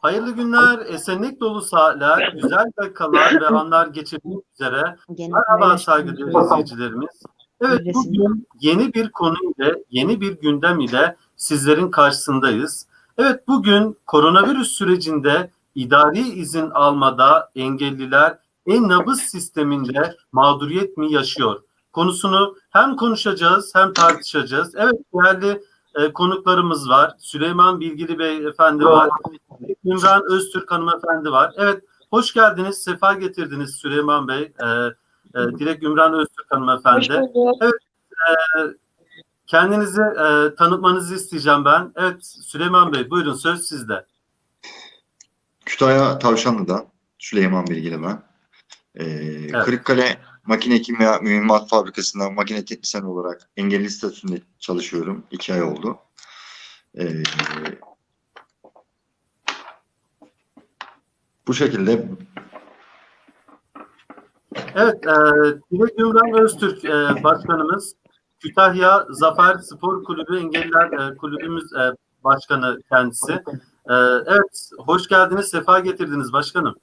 Hayırlı günler, esenlik dolu saatler, güzel dakikalar ve anlar geçirmek üzere. Merhaba saygıdeğer izleyicilerimiz. Evet bugün yeni bir konu ile, yeni bir gündem ile sizlerin karşısındayız. Evet bugün koronavirüs sürecinde idari izin almada engelliler e-nabız sisteminde mağduriyet mi yaşıyor? Konusunu hem konuşacağız hem tartışacağız. Evet değerli e, konuklarımız var. Süleyman Bilgili Bey efendi var. Ümran Öztürk hanımefendi var. Evet hoş geldiniz, sefa getirdiniz Süleyman Bey. E, e, direkt Ümran Öztürk hanımefendi. Hoş bulduk. Kendinizi e, tanıtmanızı isteyeceğim ben. Evet Süleyman Bey buyurun söz sizde. Kütahya Tavşanlı'dan Süleyman Bilgili ben. Ee, Kırıkkale Makine Kimya Mühimmat Fabrikası'nda makine teknisyen olarak engelli statüsünde çalışıyorum. İki ay oldu. Ee, bu şekilde Evet e, direkt Ümran Öztürk e, başkanımız. Kütahya Zafer Spor Kulübü Engelliler e, Kulübümüz e, başkanı kendisi. E, evet hoş geldiniz, sefa getirdiniz başkanım.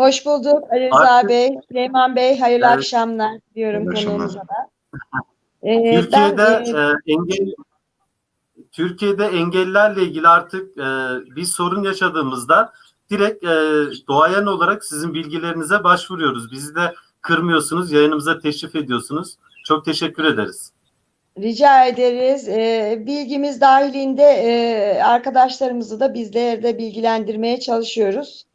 Hoş bulduk Ali Rıza Artık- Bey, Süleyman Bey. Hayırlı Evet. akşamlar diyorum konuğumuza da. Ee, Türkiye'de ben, e, e, engel Türkiye'de engellilerle ilgili artık e, bir sorun yaşadığımızda direkt e, doğayan olarak sizin bilgilerinize başvuruyoruz. Bizi de kırmıyorsunuz, yayınımıza teşrif ediyorsunuz. Çok teşekkür ederiz. rica ederiz. Ee, bilgimiz dahilinde e, arkadaşlarımızı da bizleri de bilgilendirmeye çalışıyoruz.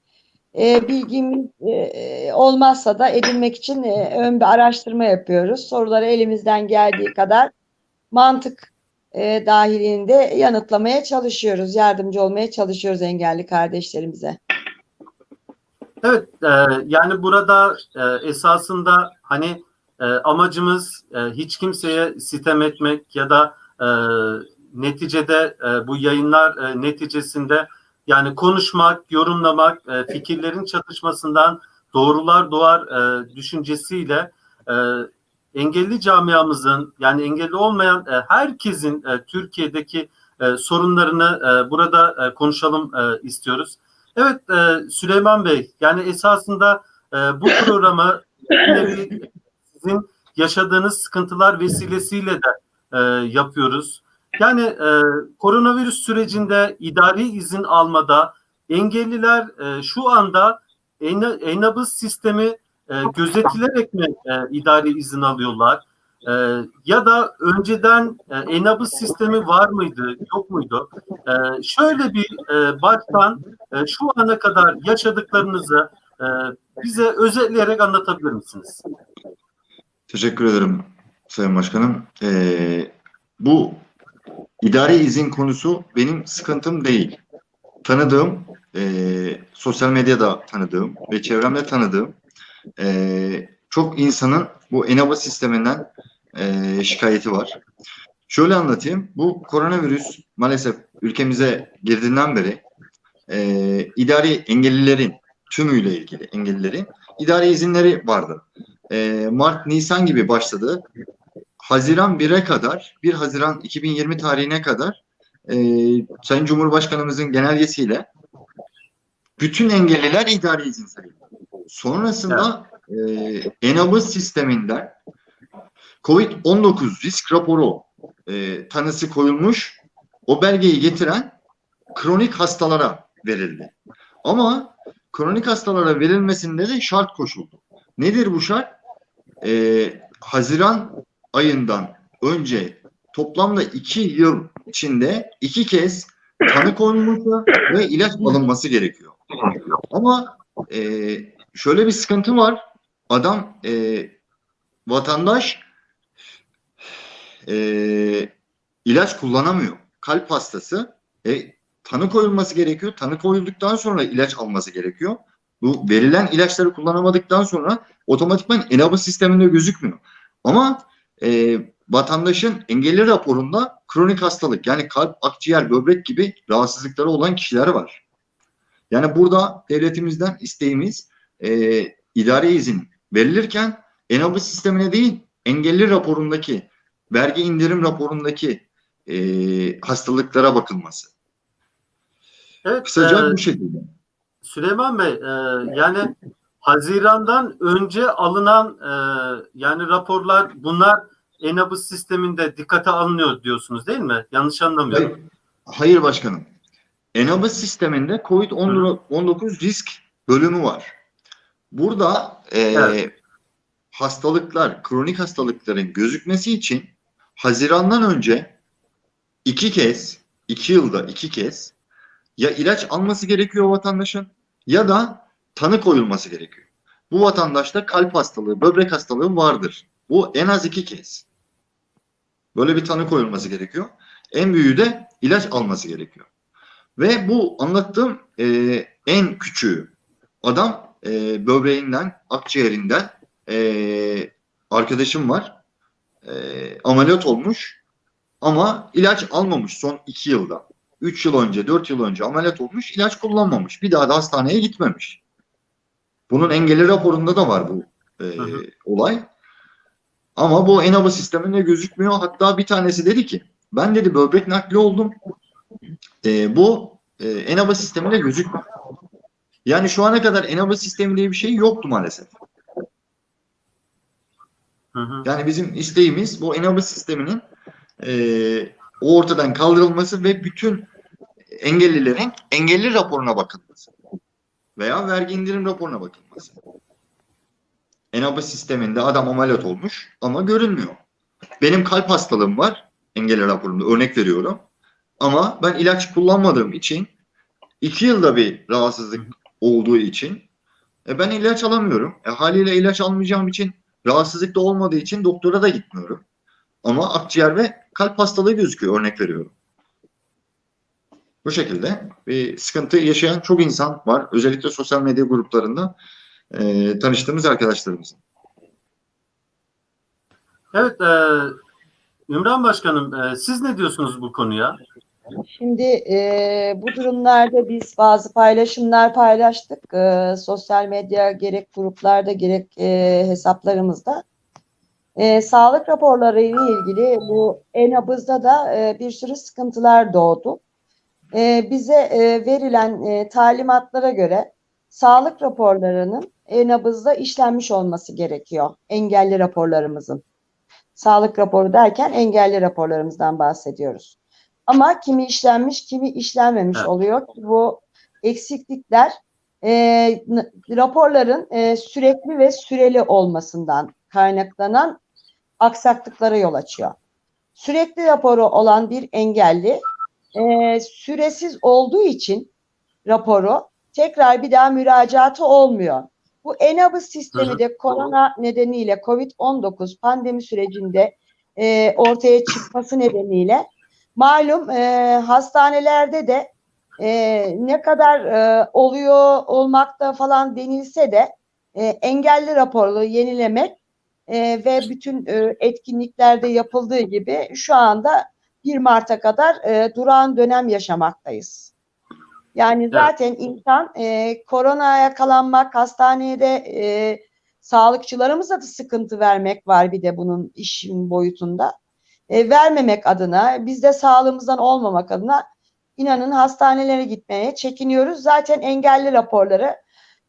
Ee, bilgimiz e, olmazsa da edinmek için e, ön bir araştırma yapıyoruz. Soruları elimizden geldiği kadar mantık e, dahilinde yanıtlamaya çalışıyoruz. Yardımcı olmaya çalışıyoruz engelli kardeşlerimize. Evet, e, yani burada e, esasında hani e, amacımız e, hiç kimseye sitem etmek ya da e, neticede e, bu yayınlar e, neticesinde yani konuşmak, yorumlamak, e, fikirlerin çatışmasından doğrular doğar e, düşüncesiyle e, engelli camiamızın yani engelli olmayan e, herkesin e, Türkiye'deki e, sorunlarını e, burada e, konuşalım e, istiyoruz. Evet e, Süleyman Bey yani esasında e, bu programı sizin yaşadığınız sıkıntılar vesilesiyle de e, yapıyoruz. Yani e, koronavirüs sürecinde idari izin almada engelliler e, şu anda en- e-nabız sistemi e, gözetilerek mi e, idari izin alıyorlar? E, ya da önceden e, e-nabız sistemi var mıydı, yok muydu? E, şöyle bir e, baştan e, şu ana kadar yaşadıklarınızı e, bize özetleyerek anlatabilir misiniz? teşekkür ederim Sayın Başkanım. Ee, bu idari izin konusu benim sıkıntım değil. Tanıdığım, e, sosyal medyada tanıdığım ve çevremde tanıdığım e, çok insanın bu ENABA sisteminden e, şikayeti var. Şöyle anlatayım. Bu koronavirüs maalesef ülkemize girdiğinden beri e, idari engellilerin tümüyle ilgili engellilerin idari izinleri vardı. E, Mart, Nisan gibi başladı. Haziran 1'e kadar, 1 Haziran 2020 tarihine kadar e, Sayın Cumhurbaşkanımızın genelgesiyle bütün engelliler idari izin sayıldı. Sonrasında e, ENABız sisteminden COVID-19 risk raporu e, tanısı koyulmuş, o belgeyi getiren kronik hastalara verildi. Ama kronik hastalara verilmesinde de şart koşuldu. Nedir bu şart? E, Haziran ayından önce toplamda iki yıl içinde iki kez tanı konulması ve ilaç alınması gerekiyor. Ama e, şöyle bir sıkıntı var. Adam e, vatandaş e, ilaç kullanamıyor. Kalp hastası. E, tanı koyulması gerekiyor. Tanı koyulduktan sonra ilaç alması gerekiyor. Bu verilen ilaçları kullanamadıktan sonra otomatikman enabı sisteminde gözükmüyor. Ama e, vatandaşın engelli raporunda kronik hastalık yani kalp, akciğer, böbrek gibi rahatsızlıkları olan kişiler var. Yani burada devletimizden isteğimiz e, idari izin verilirken enabı sistemine değil engelli raporundaki vergi indirim raporundaki e, hastalıklara bakılması. Evet, Kısaca e, bu şekilde. Süleyman Bey, e, yani Haziran'dan önce alınan e, yani raporlar bunlar Enabus sisteminde dikkate alınıyor diyorsunuz değil mi? Yanlış anlamıyorum. Hayır, hayır başkanım. Enabus sisteminde COVID-19 risk bölümü var. Burada e, Evet. hastalıklar, kronik hastalıkların gözükmesi için Haziran'dan önce iki kez, iki yılda iki kez ya ilaç alması gerekiyor vatandaşın ya da tanı koyulması gerekiyor. Bu vatandaşta kalp hastalığı, böbrek hastalığı vardır. Bu en az iki kez. Böyle bir tanı koyulması gerekiyor. En büyüğü de ilaç alması gerekiyor. Ve bu anlattığım e, en küçüğü. Adam e, böbreğinden, akciğerinden e, arkadaşım var. E, ameliyat olmuş ama ilaç almamış son iki yılda. Üç yıl önce, dört yıl önce ameliyat olmuş, ilaç kullanmamış. Bir daha da hastaneye gitmemiş. Bunun engelli raporunda da var bu e, Hı hı. olay. Ama bu ENABA sisteminde gözükmüyor. Hatta bir tanesi dedi ki ben dedi böbrek nakli oldum. E, bu e, ENABA sisteminde gözükmüyor. Yani şu ana kadar ENABA sistemi diye bir şey yoktu maalesef. Hı hı. Yani bizim isteğimiz bu ENABA sisteminin e, ortadan kaldırılması ve bütün engellilerin engelli raporuna bakılması veya vergi indirim raporuna bakılması. ENABA sisteminde adam ameliyat olmuş ama görünmüyor. Benim kalp hastalığım var engelli raporunda örnek veriyorum. Ama ben ilaç kullanmadığım için iki yılda bir rahatsızlık olduğu için e, ben ilaç alamıyorum. E, haliyle ilaç almayacağım için rahatsızlık da olmadığı için doktora da gitmiyorum. Ama akciğer ve kalp hastalığı gözüküyor örnek veriyorum. Bu şekilde bir sıkıntı yaşayan çok insan var. Özellikle sosyal medya gruplarında e, tanıştığımız arkadaşlarımızın. Evet, e, Ümran Başkanım, e, siz ne diyorsunuz bu konuya? Şimdi e, bu durumlarda biz bazı paylaşımlar paylaştık. E, sosyal medya gerek gruplarda gerek e, hesaplarımızda. E, sağlık raporları ile ilgili bu e-nabızda da e, bir sürü sıkıntılar doğdu. E, bize e, verilen e, talimatlara göre sağlık raporlarının e-nabızda işlenmiş olması gerekiyor. Engelli raporlarımızın. Sağlık raporu derken engelli raporlarımızdan bahsediyoruz. Ama kimi işlenmiş, kimi işlenmemiş Evet. oluyor. Bu eksiklikler e, raporların e, sürekli ve süreli olmasından kaynaklanan aksaklıklara yol açıyor. Sürekli raporu olan bir engelli e, süresiz olduğu için raporu tekrar bir daha müracaatı olmuyor. Bu ENABı sistemi de korona nedeniyle COVID-19 pandemi sürecinde e, ortaya çıkması nedeniyle malum e, hastanelerde de e, ne kadar e, oluyor olmakta falan denilse de e, engelli raporlu yenilemek e, ve bütün e, etkinliklerde yapıldığı gibi şu anda 1 Mart'a kadar e, durağan dönem yaşamaktayız. Yani zaten insan e, koronaya yakalanmak, hastanede e, sağlıkçılarımıza da sıkıntı vermek var bir de bunun işin boyutunda. E, vermemek adına, biz de sağlığımızdan olmamak adına inanın hastanelere gitmeye çekiniyoruz. Zaten engelli raporları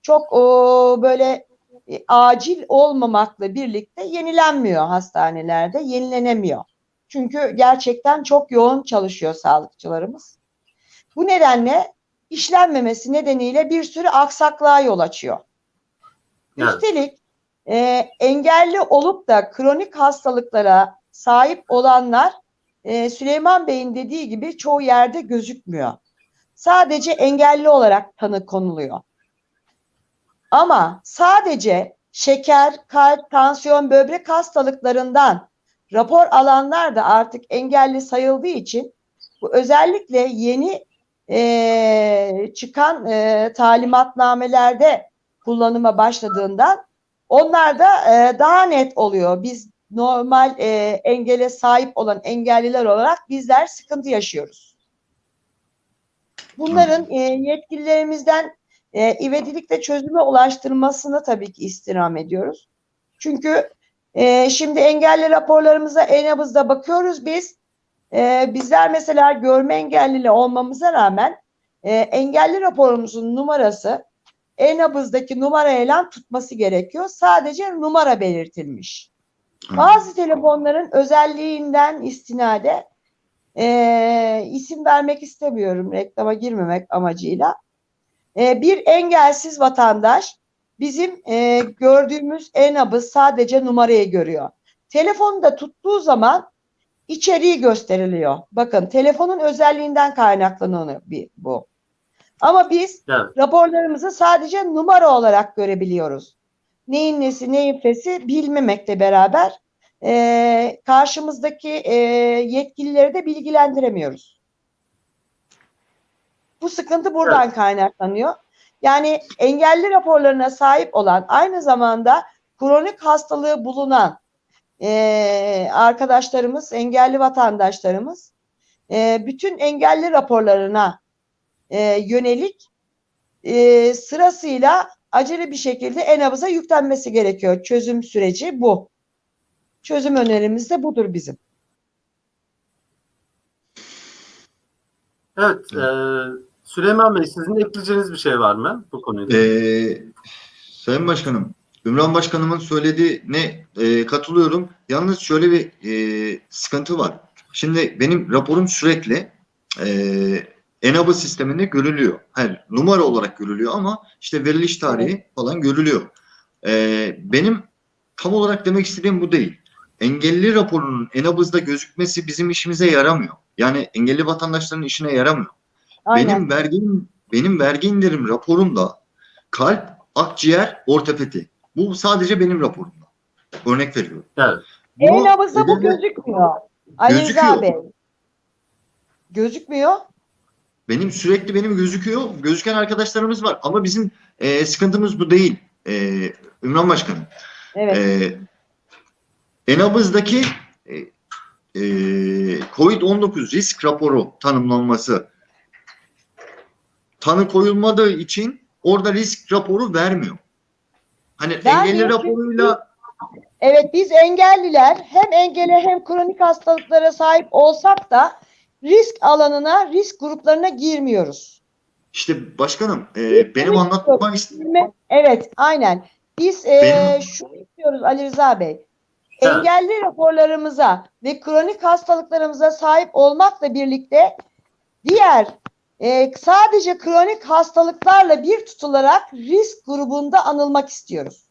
çok o, böyle e, acil olmamakla birlikte yenilenmiyor hastanelerde, yenilenemiyor. Çünkü gerçekten çok yoğun çalışıyor sağlıkçılarımız. Bu nedenle işlenmemesi nedeniyle bir sürü aksaklığa yol açıyor. Evet. Üstelik e, engelli olup da kronik hastalıklara sahip olanlar e, Süleyman Bey'in dediği gibi çoğu yerde gözükmüyor. Sadece engelli olarak tanı konuluyor. Ama sadece şeker, kalp, tansiyon, böbrek hastalıklarından rapor alanlar da artık engelli sayıldığı için bu özellikle yeni e, çıkan e, talimatnamelerde kullanıma başladığından onlar da e, daha net oluyor. Biz normal e, engele sahip olan engelliler olarak bizler sıkıntı yaşıyoruz. Bunların e, yetkililerimizden e, ivedilikle çözüme ulaştırmasını tabii ki istirham ediyoruz. Çünkü e, şimdi engelli raporlarımıza e-nabızda bakıyoruz biz. E, bizler mesela görme engellili olmamıza rağmen e, engelli raporumuzun numarası e-nabızdaki numarayla tutması gerekiyor. Sadece numara belirtilmiş. Bazı telefonların özelliğinden istinade e, isim vermek istemiyorum reklama girmemek amacıyla. E, bir engelsiz vatandaş bizim e, gördüğümüz e-nabız sadece numarayı görüyor. Telefonu da tuttuğu zaman içeriği gösteriliyor. Bakın telefonun özelliğinden kaynaklanıyor bu. Ama biz Evet. raporlarımızı sadece numara olarak görebiliyoruz. Neyin nesi, neyin fesi bilmemekle beraber e, karşımızdaki e, yetkilileri de bilgilendiremiyoruz. Bu sıkıntı buradan kaynaklanıyor. Yani engelli raporlarına sahip olan aynı zamanda kronik hastalığı bulunan e, arkadaşlarımız, engelli vatandaşlarımız e, bütün engelli raporlarına e, yönelik e, sırasıyla acele bir şekilde en-nabıza yüklenmesi gerekiyor. Çözüm süreci bu. Çözüm önerimiz de budur bizim. Evet. e, Süleyman Bey sizin ekleyeceğiniz bir şey var mı bu konuyla? Ee, Sayın Başkanım, Ümran Başkanımın söylediğine e, katılıyorum. Yalnız şöyle bir e, sıkıntı var. Şimdi benim raporum sürekli e, ENABA sisteminde görülüyor. Hayır, numara olarak görülüyor ama işte veriliş tarihi falan görülüyor. E, benim tam olarak demek istediğim bu değil. Engelli raporunun ENAB'ızda gözükmesi bizim işimize yaramıyor. Yani engelli vatandaşların işine yaramıyor. Aynen. Benim vergi benim vergi indirim raporumda kalp, akciğer, ortopedi. Bu sadece benim raporumda. Örnek veriyorum. Evet. Bunu E-nabızda bu ödeme- gözükmüyor. Ali Rıza Gözüküyor. Bey. Gözükmüyor. Benim sürekli benim gözüküyor. Gözüken arkadaşlarımız var. Ama bizim e, sıkıntımız bu değil. E, Ümran Başkanım. Evet. E, Enabız'daki e, e, COVID-19 risk raporu tanımlanması tanı koyulmadığı için orada risk raporu vermiyor. Hani Vermiyor engelli raporuyla Evet biz engelliler hem engele hem kronik hastalıklara sahip olsak da risk alanına, risk gruplarına girmiyoruz. işte başkanım e, benim anlatmak istediğim Evet, aynen. Biz e, Benim- şunu istiyoruz Ali Rıza Bey. Evet. Engelli raporlarımıza ve kronik hastalıklarımıza sahip olmakla birlikte diğer e, sadece kronik hastalıklarla bir tutularak risk grubunda anılmak istiyoruz.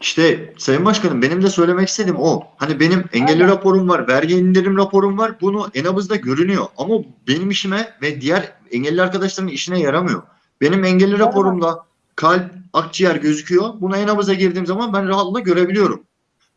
İşte Sayın Başkanım benim de söylemek istediğim o. Hani benim engelli Aynen. raporum var, vergi indirim raporum var. Bunu enabızda görünüyor. Ama benim işime ve diğer engelli arkadaşlarımın işine yaramıyor. Benim engelli raporumda kalp, akciğer gözüküyor. Buna enabıza girdiğim zaman ben rahatlıkla görebiliyorum.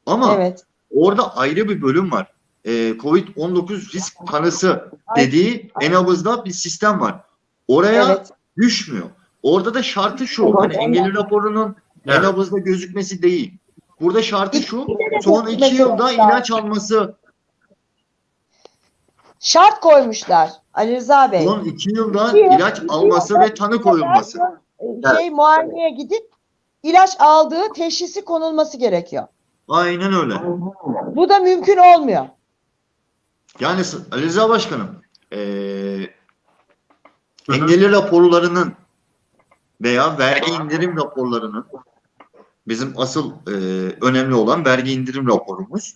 Ama Evet. orada ayrı bir bölüm var. Ee, Covid-19 risk tanısı Ay- dediği enabızda bir sistem var. Oraya Evet. düşmüyor. Orada da şartı şu. Evet. Hani engelli raporunun Evet. en nabızda gözükmesi değil. Burada şartı şu. Son iki yılda ilaç alması. Şart koymuşlar Ali Rıza Bey. Son iki yılda Bir- ilaç alması ve tanı koyulması. Şey muayeneye gidip ilaç aldığı teşhisi konulması gerekiyor. Aynen öyle. Bu da mümkün olmuyor. Yani Ali Rıza Başkanım Hı hı. engelli raporlarının veya vergi indirim raporlarının bizim asıl eee, önemli olan vergi indirim raporumuz.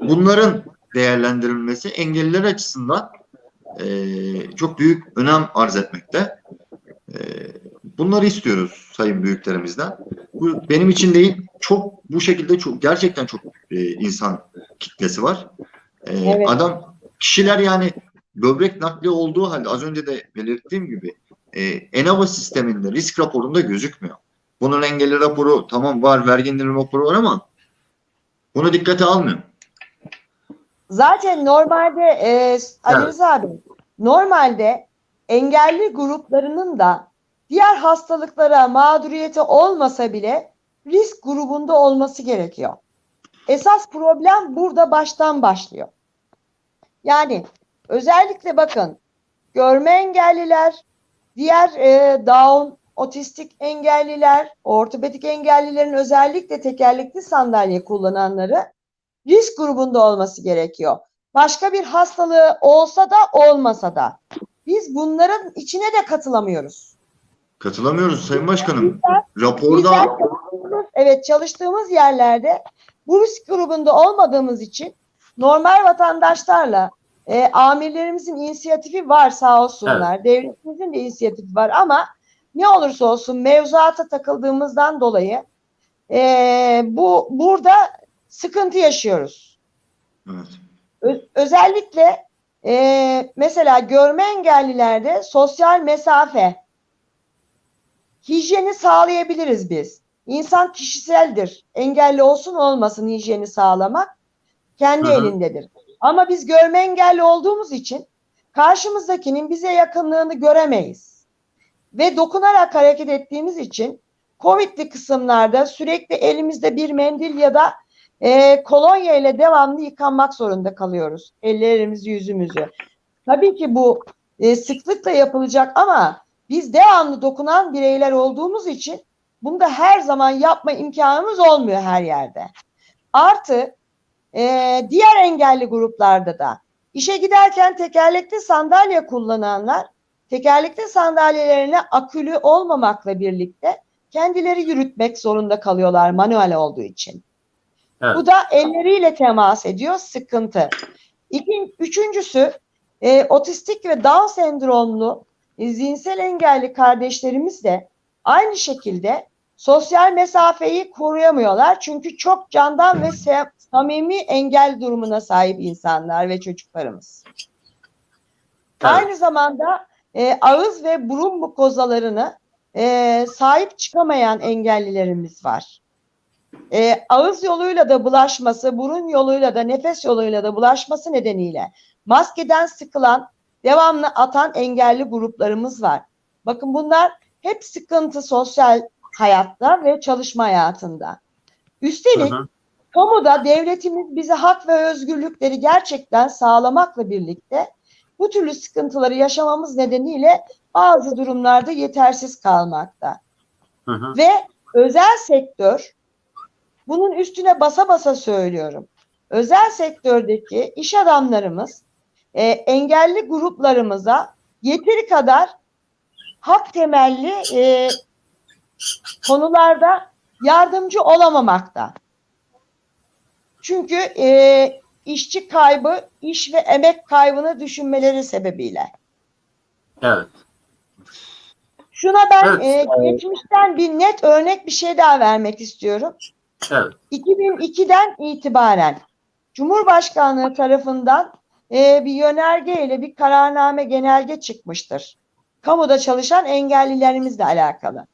Bunların değerlendirilmesi engelliler açısından eee, çok büyük önem arz etmekte. Eee, bunları istiyoruz sayın büyüklerimizden. Bu benim için değil, çok bu şekilde çok gerçekten çok eee, insan kitlesi var. Eee, Evet. Adam kişiler yani böbrek nakli olduğu halde az önce de belirttiğim gibi e, ENAVA sisteminde risk raporunda gözükmüyor. Bunun engelli raporu tamam var, vergi indirim raporu var ama bunu dikkate almıyor. Zaten normalde e, Ali Evet. Bey, normalde engelli gruplarının da diğer hastalıklara mağduriyeti olmasa bile risk grubunda olması gerekiyor. Esas problem burada baştan başlıyor. Yani özellikle bakın görme engelliler, diğer e, Down, otistik engelliler, ortopedik engellilerin özellikle tekerlekli sandalye kullananları risk grubunda olması gerekiyor. Başka bir hastalığı olsa da olmasa da. biz bunların içine de katılamıyoruz. Katılamıyoruz Sayın Başkanım. Bizler Raporda çalıştığımız, evet çalıştığımız yerlerde bu risk grubunda olmadığımız için normal vatandaşlarla e, amirlerimizin inisiyatifi var sağ olsunlar. Devletimizin de inisiyatifi var ama ne olursa olsun mevzuata takıldığımızdan dolayı e, bu burada sıkıntı yaşıyoruz. evet. Ö- özellikle e, mesela görme engellilerde sosyal mesafe hijyeni sağlayabiliriz biz. İnsan kişiseldir. Engelli olsun olmasın hijyeni sağlamak kendi Hı hı. elindedir. Ama biz görme engelli olduğumuz için karşımızdakinin bize yakınlığını göremeyiz. Ve dokunarak hareket ettiğimiz için Covid'li kısımlarda sürekli elimizde bir mendil ya da e, kolonya ile devamlı yıkanmak zorunda kalıyoruz. Ellerimizi, yüzümüzü. Tabii ki bu e, sıklıkla yapılacak ama biz devamlı dokunan bireyler olduğumuz için bunu da her zaman yapma imkanımız olmuyor her yerde. Artı e, diğer engelli gruplarda da işe giderken tekerlekli sandalye kullananlar tekerlekli sandalyelerine akülü olmamakla birlikte kendileri yürütmek zorunda kalıyorlar manuel olduğu için. Evet. Bu da elleriyle temas ediyor, sıkıntı. İkin, üçüncüsü e, otistik ve Down sendromlu e, zihinsel engelli kardeşlerimiz de aynı şekilde sosyal mesafeyi koruyamıyorlar. Çünkü çok candan ve samimi engel durumuna sahip insanlar ve çocuklarımız. Evet. Aynı zamanda e, ağız ve burun mukozalarını e, sahip çıkamayan engellilerimiz var. E, ağız yoluyla da bulaşması, burun yoluyla da nefes yoluyla da bulaşması nedeniyle maskeden sıkılan, devamlı atan engelli gruplarımız var. Bakın bunlar hep sıkıntı sosyal hayatta ve çalışma hayatında. Üstelik Hı hı. kamuda devletimiz bize hak ve özgürlükleri gerçekten sağlamakla birlikte bu türlü sıkıntıları yaşamamız nedeniyle bazı durumlarda yetersiz kalmakta. Hı hı. Ve özel sektör bunun üstüne basa basa söylüyorum. Özel sektördeki iş adamlarımız e, engelli gruplarımıza yeteri kadar hak temelli e, konularda yardımcı olamamakta. Çünkü e, işçi kaybı, iş ve emek kaybını düşünmeleri sebebiyle. Evet. Şuna ben Evet. e, geçmişten bir net örnek bir şey daha vermek istiyorum. Evet. 2002'den itibaren Cumhurbaşkanlığı tarafından e, bir yönerge ile bir kararname genelge çıkmıştır. Kamuda çalışan engellilerimizle alakalı.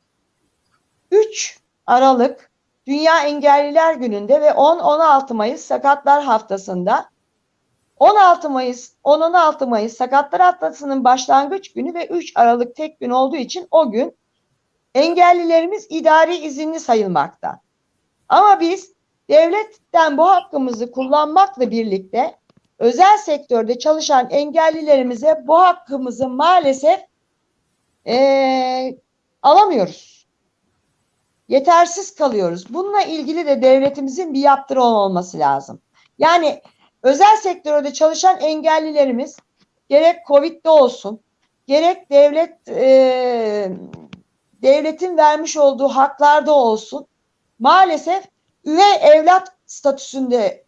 3 Aralık Dünya Engelliler Günü'nde ve 10-16 Mayıs Sakatlar Haftası'nda 16 Mayıs 10-16 Mayıs Sakatlar Haftası'nın başlangıç günü ve 3 Aralık tek gün olduğu için o gün engellilerimiz idari izinli sayılmakta. Ama biz devletten bu hakkımızı kullanmakla birlikte özel sektörde çalışan engellilerimize bu hakkımızı maalesef eee, alamıyoruz. Yetersiz kalıyoruz. Bununla ilgili de devletimizin bir yaptırım olması lazım. Yani özel sektörde çalışan engellilerimiz gerek Covid'de olsun, gerek devlet eee, devletin vermiş olduğu haklarda olsun maalesef üvey evlat statüsünde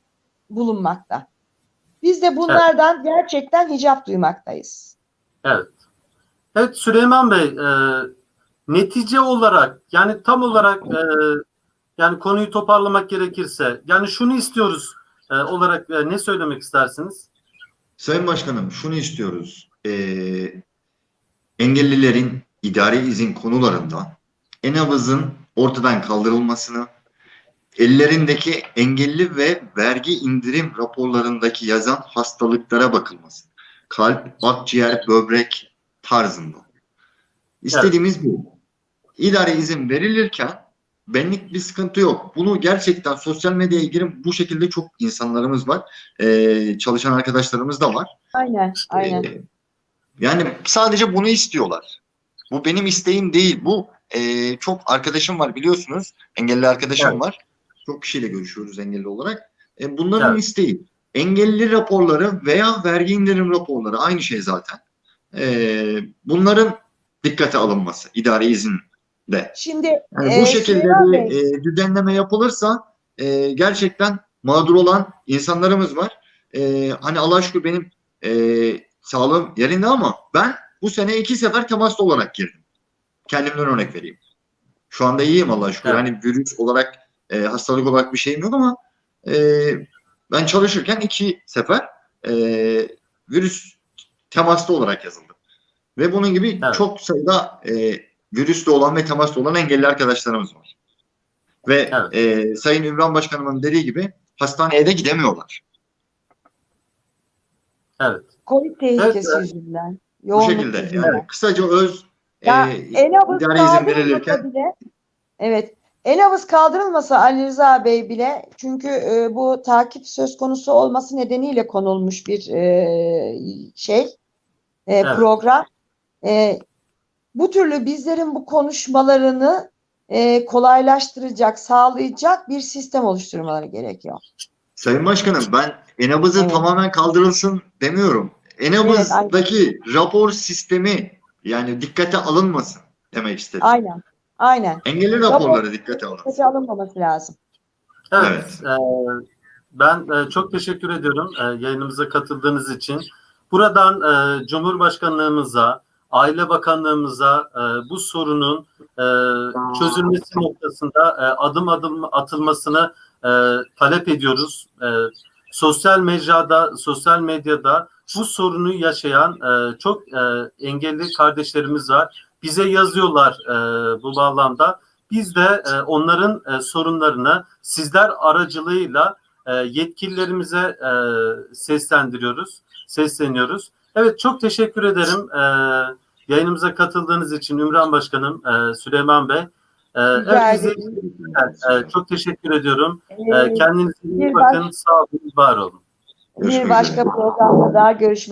bulunmakta. Biz de bunlardan gerçekten hicap duymaktayız. Evet. Evet Süleyman Bey, e, netice olarak yani tam olarak e, yani konuyu toparlamak gerekirse yani şunu istiyoruz e, olarak e, ne söylemek istersiniz? Sayın Başkanım şunu istiyoruz. Ee, engellilerin idari izin konularında ENAVızın ortadan kaldırılmasını, ellerindeki engelli ve vergi indirim raporlarındaki yazan hastalıklara bakılması. Kalp, akciğer, böbrek tarzında. İstediğimiz bu. İdari izin verilirken benlik bir sıkıntı yok. Bunu gerçekten sosyal medyaya girip bu şekilde çok insanlarımız var. Ee, çalışan arkadaşlarımız da var. Aynen, aynen. Ee, yani sadece bunu istiyorlar. Bu benim isteğim değil. Bu e, çok arkadaşım var biliyorsunuz. Engelli arkadaşım Evet. var. Çok kişiyle görüşüyoruz engelli olarak. E, bunların Evet. isteği. Engelli raporları veya vergi indirim raporları aynı şey zaten. e, bunların dikkate alınması idari izinde. Şimdi Yani e, bu şekilde Süleyman bir Bey, e, düzenleme yapılırsa e, gerçekten mağdur olan insanlarımız var. E, hani Allah şükür benim e, sağlığım yerinde ama ben bu sene iki sefer temaslı olarak girdim. Kendimden örnek vereyim. Şu anda iyiyim Allah şükür. Evet. Hani virüs olarak, e, hastalık olarak bir şeyim yok ama e, ben çalışırken iki sefer e, virüs temaslı olarak yazıldım. Ve bunun gibi Evet. çok sayıda e, virüsle olan ve temaslı olan engelli arkadaşlarımız var. Ve Evet. e, Sayın Ümran Başkanımın dediği gibi hastaneye de gidemiyorlar. Evet. Covid tehlikesi Evet, yüzünden. Bu şekilde yüzünden. yani kısaca öz Ya e, idari izin verilirken bile evet Enabız kaldırılmasa Ali Rıza Bey bile çünkü e, bu takip söz konusu olması nedeniyle konulmuş bir e, şey e, Evet. program. E, bu türlü bizlerin bu konuşmalarını e, kolaylaştıracak, sağlayacak bir sistem oluşturmaları gerekiyor. Sayın Başkanım ben Enabız'ı Evet. tamamen kaldırılsın demiyorum. Enabız'daki rapor sistemi yani dikkate alınmasın demek istedim. Aynen. Aynen. Engelli raporları dikkate alınsın. Dikkate alınmaması lazım. Evet. e, ben e, çok teşekkür ediyorum e, yayınımıza katıldığınız için. Buradan e, Cumhurbaşkanlığımıza, Aile Bakanlığımıza e, bu sorunun e, çözülmesi noktasında e, adım adım atılmasını e, talep ediyoruz. E, sosyal mecrada, sosyal medyada bu sorunu yaşayan e, çok e, engelli kardeşlerimiz var. Bize yazıyorlar e, bu bağlamda. Biz de e, onların e, sorunlarını sizler aracılığıyla e, yetkililerimize e, seslendiriyoruz, sesleniyoruz. Evet çok teşekkür ederim e, yayınımıza katıldığınız için Ümran Başkanım, e, Süleyman Bey. E, evet, e, çok teşekkür ediyorum. E, Ee, kendinize iyi bir bakın, sağ olun, var olun. bir başka programda daha görüşmek